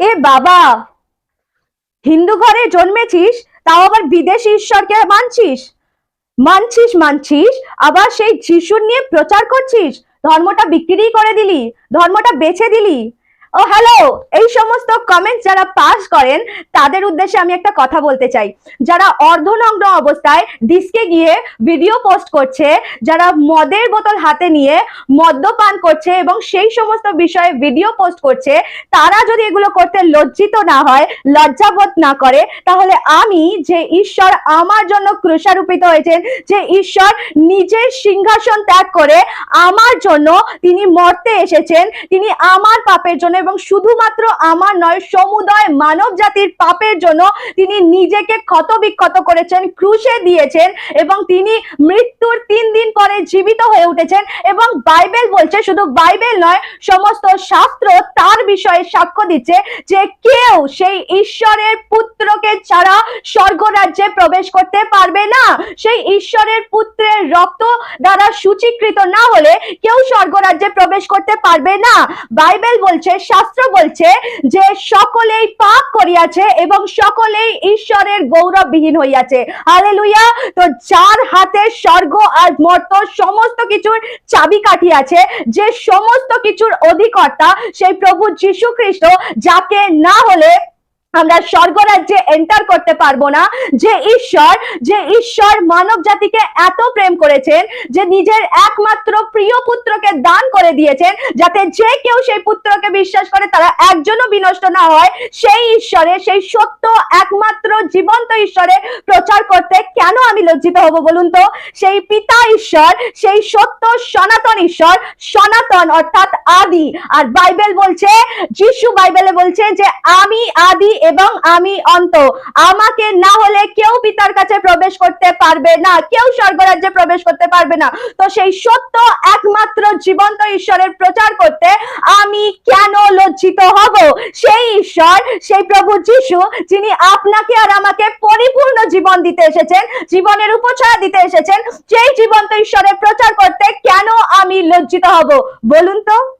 এ বাবা, হিন্দু ঘরে জন্মেছিস, তাও আবার বিদেশি ঈশ্বরকে মানছিস? মানছিস মানছিস, আবার সেই যিশুর নিয়ে প্রচার করছিস? ধর্মটা বিক্রি করে দিলি, ধর্মটা বেছে দিলি। ও হ্যালো এই সমস্ত কমেন্ট যারা পাস করেন, তাদের উদ্দেশ্যে আমি একটা কথা বলতে চাই। যারা অর্ধনগ্ন অবস্থায় ডিস্কে গিয়ে ভিডিও পোস্ট করছে, যারা মদের বোতল হাতে নিয়ে মদ্যপান করছে এবং সেই সমস্ত বিষয়ে ভিডিও পোস্ট করছে, তারা যদি এগুলো করতে লজ্জিত না হয়, লজ্জাবোধ না করে, তাহলে আমি যে ঈশ্বর আমার জন্য ক্রুশারোপিত হয়েছেন, যে ঈশ্বর নিজের সিংহাসন ত্যাগ করে আমার জন্য তিনি মরতে এসেছেন, তিনি আমার পাপের জন্য এবং শুধুমাত্র আমার নয়, সমুদয় মানব জাতির পাপের জন্য তিনি নিজেকে ক্ষত বিক্ষত করেছেন, ক্রুশে দিয়েছেন এবং তিনি মৃত্যুর তিন দিন পরে জীবিত হয়ে উঠেছেন এবং বাইবেল বলছে, শুধু বাইবেল নয়, সমস্ত শাস্ত্র তার বিষয়ে সাক্ষ্য দিচ্ছে যে কেউ সেই ঈশ্বরের পুত্রকে ছাড়া স্বর্গরাজ্যে প্রবেশ করতে পারবে না। সেই ঈশ্বরের পুত্রের রক্ত দ্বারা সূচীকৃত না হলে কেউ স্বর্গরাজ্যে প্রবেশ করতে পারবে না। বাইবেল বলছে শাস্ত্র বলছে যে সকলেই পাপ করিয়াছে এবং সকলেই ঈশ্বরের গৌরববিহীন হইয়াছে। হালেলুয়া! তো যার হাতে স্বর্গ আর মর্ত সমস্ত কিছুর চাবি আছে যে সমস্ত কিছুর অধিকর্তা সেই প্রভু যীশু খ্রিস্ট যাকে না হলে আমরা স্বর্গরাজ্যে এন্টার করতে পারব না। যে ঈশ্বর যে ঈশ্বর মানব জাতিকে এত প্রেম করেছেন, যে নিজের একমাত্র প্রিয় পুত্রকে দান করে দিয়েছেন, যাতে যে কেউ সেই পুত্রকে বিশ্বাস করে তারা একজনও বিনষ্ট না হয়, সেই ঈশ্বরে, সেই সত্য একমাত্র জীবন্ত ঈশ্বরে প্রচার করতে কেন আমি লজ্জিত হব বলুন তো? সেই পিতা ঈশ্বর, সেই সত্য সনাতন ঈশ্বর, সনাতন অর্থাৎ আদি। আর বাইবেল বলছে, যিশু বাইবেলে বলছে যে আমি আদি এবং আমি অন্ত। আমাকে না হলে কেউ পিতার কাছে প্রবেশ করতে পারবে না, কেউ স্বর্গরাজ্যে প্রবেশ করতে পারবে না। তো সেই সত্য একমাত্র জীবন্ত ঈশ্বরের প্রচার করতে আমি কেন লজ্জিত হব? সেই ঈশ্বর, সেই প্রভু যিশু, যিনি আপনাকে আর আমাকে পরিপূর্ণ জীবন দিতে এসেছেন, জীবনের উপছায়া দিতে এসেছেন সেই জীবন্ত ঈশ্বরের প্রচার করতে কেন আমি লজ্জিত হব? বলুন তো।